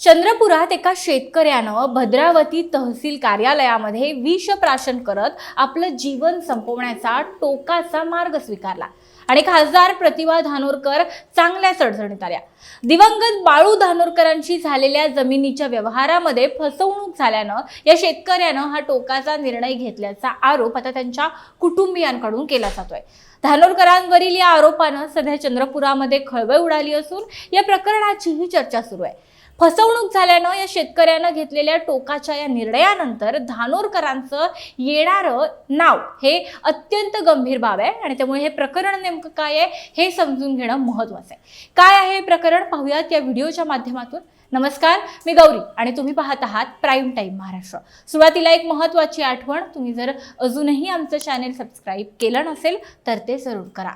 चंद्रपुरात एका शेतकऱ्यानं भद्रावती तहसील कार्यालयामध्ये विष प्राशन करत आपलं जीवन संपवण्याचा टोकाचा मार्ग स्वीकारला. आणि खासदार प्रतिभा धानोरकर चांगल्याच अडचणीत आल्या. दिवंगत बाळू धानोरकरांशी झालेल्या जमिनीच्या व्यवहारामध्ये फसवणूक झाल्यानं या शेतकऱ्यानं हा टोकाचा निर्णय घेतल्याचा आरोप आता त्यांच्या कुटुंबियांकडून केला जातोय. धानोरकरांवरील या आरोपानं सध्या चंद्रपुरामध्ये खळबळ उडाली असून या प्रकरणाचीही चर्चा सुरू आहे. फसवणूक झाल्यानं या शेतकऱ्यानं घेतलेल्या टोकाच्या या निर्णयानंतर धानोरकरांचं येणारं नाव हे अत्यंत गंभीर बाब आहे आणि त्यामुळे हे प्रकरण नेमकं काय आहे हे समजून घेणं महत्वाचं आहे. काय आहे हे प्रकरण पाहूयात या व्हिडिओच्या माध्यमातून. नमस्कार मी गौरी आणि तुम्ही पाहत आहात प्राईम टाईम महाराष्ट्र. सुरुवातीला एक महत्त्वाची आठवण तुम्ही जर अजूनही आमचं चॅनेल सबस्क्राईब केलं नसेल तर ते जरूर करा.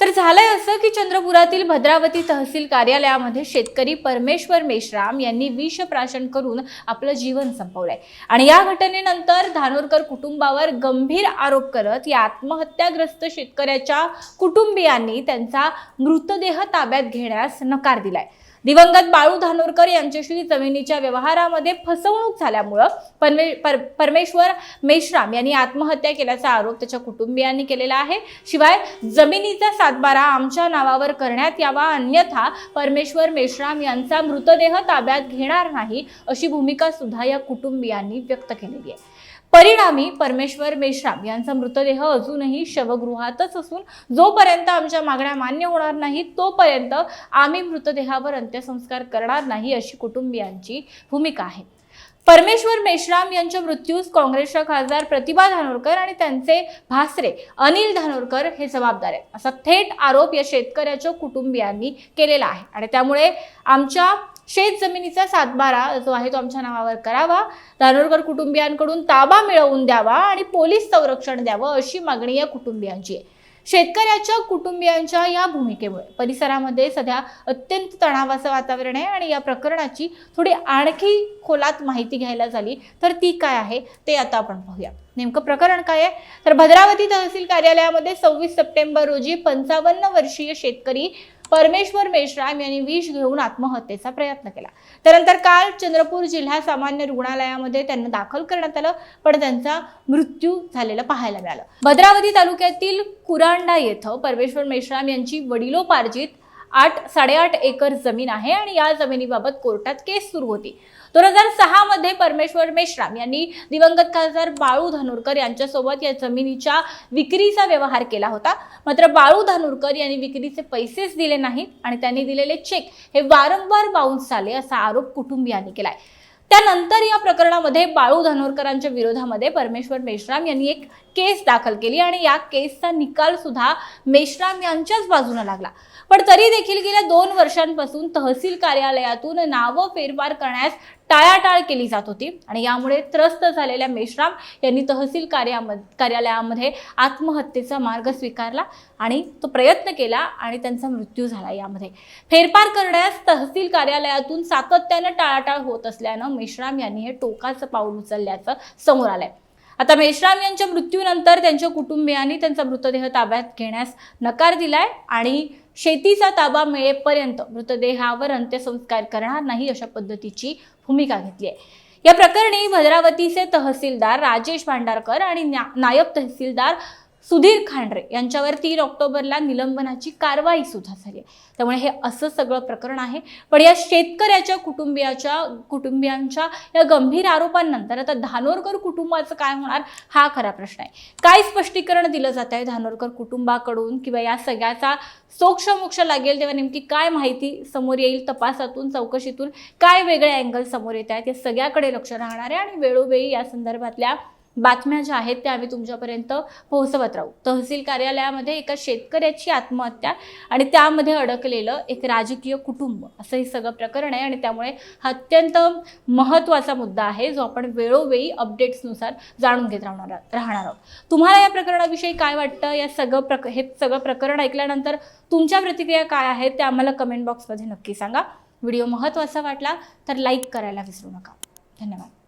तर झालंय असं की चंद्रपुरातील भद्रावती तहसील कार्यालयामध्ये शेतकरी परमेश्वर मेश्राम यांनी विष प्राशन करून आपलं जीवन संपवलंय. आणि या घटनेनंतर धानोरकर कुटुंबावर गंभीर आरोप करत या आत्महत्याग्रस्त शेतकऱ्याच्या कुटुंबियांनी त्यांचा मृतदेह ताब्यात घेण्यास नकार दिलाय. दिवंगत बाळू धानोरकर यांच्याशी जमिनीच्या व्यवहारामध्ये फसवणूक झाल्यामुळं परमे पर परमेश्वर मेश्राम यांनी आत्महत्या केल्याचा आरोप त्याच्या कुटुंबियांनी केलेला आहे. शिवाय जमिनीचा सातबारा आमच्या नावावर करण्यात यावा अन्यथा परमेश्वर मेश्राम यांचा मृतदेह ताब्यात घेणार नाही अशी भूमिका सुद्धा या कुटुंबियांनी व्यक्त केलेली आहे. परिणामी परमेश्वर मेश्राम यांचा मृतदेह अजूनही शवगृहातच असून जोपर्यंत आमच्या मागण्या मान्य होणार नाही तोपर्यंत आम्ही मृतदेहावर अंत्यसंस्कार करणार नाही अशी कुटुंबियांची भूमिका आहे. परमेश्वर मेश्राम यांच्या मृत्यूस काँग्रेसच्या खासदार प्रतिभा धानोरकर आणि त्यांचे भासरे अनिल धानोरकर हे जबाबदार आहेत. असा थेट आरोप या शेतकऱ्याच्या कुटुंबियांनी केलेला आहे. आणि त्यामुळे आमच्या शेत जमिनीचा सातबारा जो आहे तो आमच्या नावावर करावा. धानोरकर कुटुंबियांकडून ताबा मिळवून द्यावा आणि पोलीस संरक्षण द्यावं अशी मागणी या कुटुंबियांची आहे. शेतकऱ्याच्या कुटुंबियांच्या या भूमिकेमुळे परिसरामध्ये सध्या अत्यंत तणावाचं वातावरण आहे आणि या प्रकरणाची थोडी आणखी खोलात माहिती घ्यायला झाली तर ती काय आहे ते आता आपण पाहूया. नेमकं प्रकरण काय आहे? तर भद्रावती तहसील कार्यालयामध्ये सव्वीस सप्टेंबर रोजी पंचावन्न वर्षीय शेतकरी परमेश्वर मेश्राम यांनी विष घेऊन आत्महत्येचा प्रयत्न केला. त्यानंतर काल चंद्रपूर जिल्हा सामान्य रुग्णालयामध्ये त्यांना दाखल करण्यात आलं पण त्यांचा मृत्यू झालेला पाहायला मिळालं. भद्रावती तालुक्यातील कुरांडा येथं परमेश्वर मेश्राम यांची वडिलोपार्जित आठ साडेआठ एकर जमीन आहे आणि या जमिनीबाबत कोर्टात केस सुरू होती. दोन हजार सहामध्ये परमेश्वर मेश्राम यांनी दिवंगत खासदार बाळू धानोरकर यांच्यासोबत या जमिनीच्या विक्रीचा व्यवहार केला होता. मात्र बाळू धानोरकर यांनी विक्रीचे पैसेच दिले नाहीत आणि त्यांनी दिलेले चेक हे वारंवार बाउन्स झाले असा आरोप कुटुंबियांनी केलाय. त्यानंतर या प्रकरणामध्ये बाळू धानोरकरांच्या विरोधामध्ये परमेश्वर मेश्राम यांनी एक केस दाखल केली आणि या केसचा निकाल सुद्धा मेश्राम यांच्याच बाजूने लागला. पण तरी देखील गेल्या दोन वर्षांपासून तहसील कार्यालयातून नावं फेरफार करण्यास टाळाटाळ केली जात होती आणि यामुळे त्रस्त झालेल्या मेश्राम यांनी तहसील कार्यामध्ये कार्यालयामध्ये आत्महत्येचा मार्ग स्वीकारला आणि तो प्रयत्न केला आणि त्यांचा मृत्यू झाला यामध्ये. फेरफार करण्यास तहसील कार्यालयातून सातत्यानं टाळाटाळ होत असल्यानं मेश्राम यांनी हे टोकाचं पाऊल उचलल्याचं समोर आलंय. आता मेश्राम यांच्या मृत्यूनंतर त्यांच्या कुटुंबियांनी त्यांचा मृतदेह ताब्यात घेण्यास नकार दिलाय आणि शेतीचा ताबा मिळेपर्यंत मृतदेहावर अंत्यसंस्कार करणार नाही अशा पद्धतीची भूमिका घेतली आहे. या प्रकरणी भद्रावतीचे तहसीलदार राजेश भांडारकर आणि न्या- नायब तहसीलदार सुधीर खांडरे यांच्यावर तीन ऑक्टोबरला निलंबनाची कारवाई सुद्धा झाली आहे. त्यामुळे हे असं सगळं प्रकरण आहे. पण या शेतकऱ्याच्या कुटुंबियाच्या कुटुंबियांच्या या गंभीर आरोपांनंतर आता धानोरकर कुटुंबाचं काय होणार हा खरा प्रश्न आहे. काय स्पष्टीकरण दिलं जात आहे धानोरकर कुटुंबाकडून किंवा या सगळ्याचा सोक्षमोक्ष लागेल तेव्हा नेमकी काय माहिती समोर येईल तपासातून चौकशीतून? काय वेगळे अँगल समोर येत आहेत? या सगळ्याकडे लक्ष राहणार आहे आणि वेळोवेळी या संदर्भातल्या बातम्या ज्या आहेत त्या आम्ही तुमच्यापर्यंत पोहोचवत राहू. तहसील कार्यालयामध्ये एका शेतकऱ्याची आत्महत्या आणि त्यामध्ये अडकलेलं एक राजकीय कुटुंब असं हे सगळं प्रकरण आहे आणि त्यामुळे हा अत्यंत महत्त्वाचा मुद्दा आहे जो आपण वेळोवेळी अपडेट्सनुसार जाणून घेत राहणार राहणार आहोत. तुम्हाला या प्रकरणाविषयी काय वाटतं? या सगळं प्रक हे सगळं प्रकरण ऐकल्यानंतर तुमच्या प्रतिक्रिया काय आहेत त्या आम्हाला कमेंट बॉक्समध्ये नक्की सांगा. व्हिडिओ महत्त्वाचा वाटला तर लाईक करायला विसरू नका. धन्यवाद.